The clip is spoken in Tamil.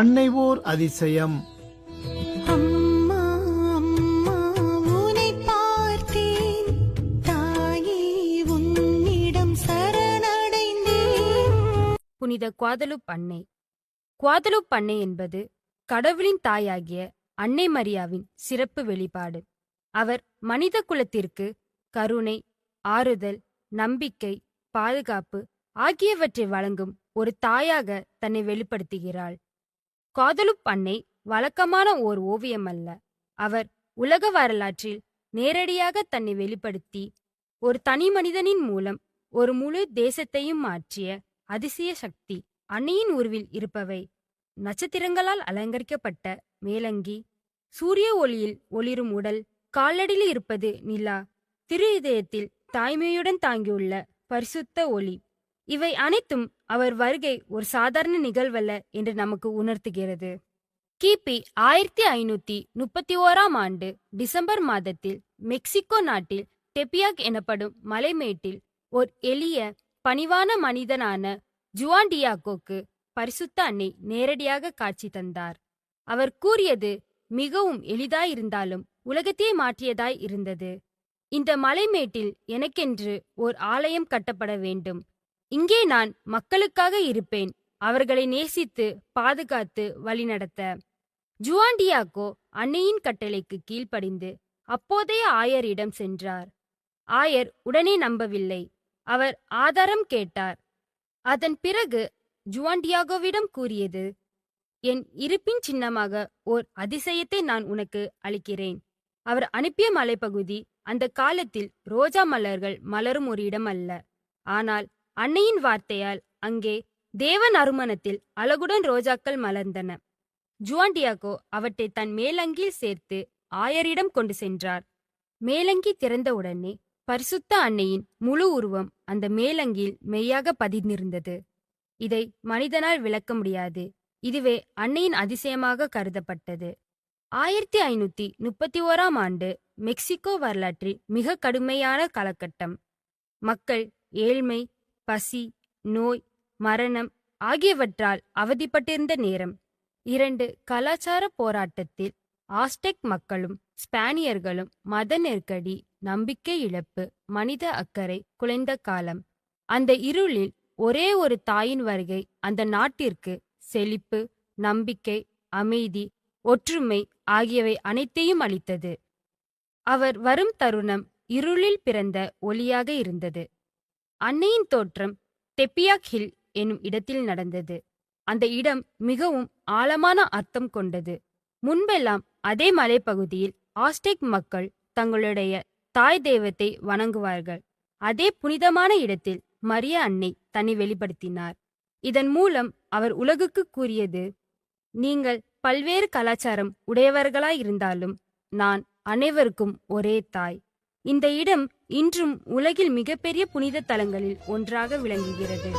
அன்னை ஓர் அதிசயம். அம்மா அம்மா உனை பார்த்தேன். தாயே உன்னிடம் சரணடைந்தேன். புனித குவாதலுப் அன்னை குவாதலுப் அன்னை என்பது கடவுளின் தாயாகிய அன்னை மரியாவின் சிறப்பு வெளிப்பாடு. அவர் மனித குலத்திற்கு கருணை ஆறுதல் நம்பிக்கை பாதுகாப்பு ஆகியவற்றை வழங்கும் ஒரு தாயாக தன்னை வெளிப்படுத்துகிறாள். காதலுப் பண்ணை வழக்கமான ஓர் ஓவியம் அல்ல. அவர் உலக வரலாற்றில் நேரடியாக தன்னை வெளிப்படுத்தி ஒரு தனி மனிதனின் மூலம் ஒரு முழு தேசத்தையும் மாற்றிய அதிசய சக்தி அன்னையின் உருவில் இருப்பவை. நட்சத்திரங்களால் அலங்கரிக்கப்பட்ட மேலங்கி சூரிய ஒளியில் ஒளிரும் உடல் காலடியில் இருப்பது நிலா திரு இதயத்தில் தாய்மையுடன் தாங்கியுள்ள பரிசுத்த ஒளி. இவை அனைத்தும் அவர் வருகை ஒரு சாதாரண நிகழ்வல்ல என்று நமக்கு உணர்த்துகிறது. கிபி ஆயிரத்தி ஐநூத்தி முப்பத்தி ஓராம் ஆண்டு டிசம்பர் மாதத்தில் மெக்சிகோ நாட்டில் டெப்பியாக் எனப்படும் மலைமேட்டில் ஓர் எளிய பணிவான மனிதனான ஜுவாண்டியாகோக்கு பரிசுத்த அன்னை நேரடியாக காட்சி தந்தார். அவர் கூறியது மிகவும் எளிதாயிருந்தாலும் உலகத்தையே மாற்றியதாய் இருந்தது. இந்த மலைமேட்டில் எனக்கென்று ஓர் ஆலயம் கட்டப்பட வேண்டும். இங்கே நான் மக்களுக்காக இருப்பேன். அவர்களை நேசித்து பாதுகாத்து வழிநடத்த. ஜுவாண்டியாக்கோ அன்னையின் கட்டளைக்கு கீழ்ப்படிந்து அப்போதைய ஆயரிடம் சென்றார். ஆயர் உடனே நம்பவில்லை. அவர் ஆதாரம் கேட்டார். அதன் பிறகு ஜுவாண்டியாகோவிடம் கூறியது என் இருப்பின் சின்னமாக ஓர் அதிசயத்தை நான் உனக்கு அளிக்கிறேன். அவர் அனுப்பிய மலைப்பகுதி அந்த காலத்தில் ரோஜா மலர்கள் மலரும் ஒரு இடம் அல்ல ஆனால் அன்னையின் வார்த்தையால் அங்கே தேவன் அருமணத்தில் அழகுடன் ரோஜாக்கள் மலர்ந்தன. ஜுவாண்டியாகோ அவற்றை தன் மேலங்கியில் சேர்த்து ஆயரிடம் கொண்டு சென்றார். மேலங்கி திறந்தவுடனே பரிசுத்த அன்னையின் முழு உருவம் அந்த மேலங்கியில் மெய்யாக பதிந்திருந்தது. இதை மனிதனால் விளக்க முடியாது. இதுவே அன்னையின் அதிசயமாக கருதப்பட்டது. ஆயிரத்தி ஐநூத்தி முப்பத்தி ஓராம் ஆண்டு மெக்சிகோ வரலாற்றில் மிக கடுமையான காலகட்டம். மக்கள் ஏழ்மை பசி நோய் மரணம் ஆகியவற்றால் அவதிப்பட்டிருந்த நேரம். இரண்டு கலாச்சார போராட்டத்தில் ஆஸ்டெக் மக்களும் ஸ்பானியர்களும் மத நெருக்கடி நம்பிக்கை இழப்பு மனித அக்கறை குலைந்த காலம். அந்த இருளில் ஒரே ஒரு தாயின் வருகை அந்த நாட்டிற்கு செழிப்பு நம்பிக்கை அமைதி ஒற்றுமை ஆகியவை அனைத்தையும் அளித்தது. அவர் வரும் தருணம் இருளில் பிறந்த ஒளியாக இருந்தது. அன்னையின் தோற்றம் தெப்பியாக் ஹில் எனும் இடத்தில் நடந்தது. அந்த இடம் மிகவும் ஆழமான அர்த்தம் கொண்டது. முன்பெல்லாம் அதே மலைப்பகுதியில் ஆஸ்டெக் மக்கள் தங்களுடைய தாய் தெய்வத்தை வணங்குவார்கள். அதே புனிதமான இடத்தில் மரிய அன்னை தன்னை வெளிப்படுத்தினார். இதன் மூலம் அவர் உலகுக்கு கூறியது நீங்கள் பல்வேறு கலாச்சாரம் உடையவர்களாயிருந்தாலும் நான் அனைவருக்கும் ஒரே தாய். இந்த இடம் இன்றும் உலகில் மிகப்பெரிய புனித தலங்களில் ஒன்றாக விளங்குகிறது.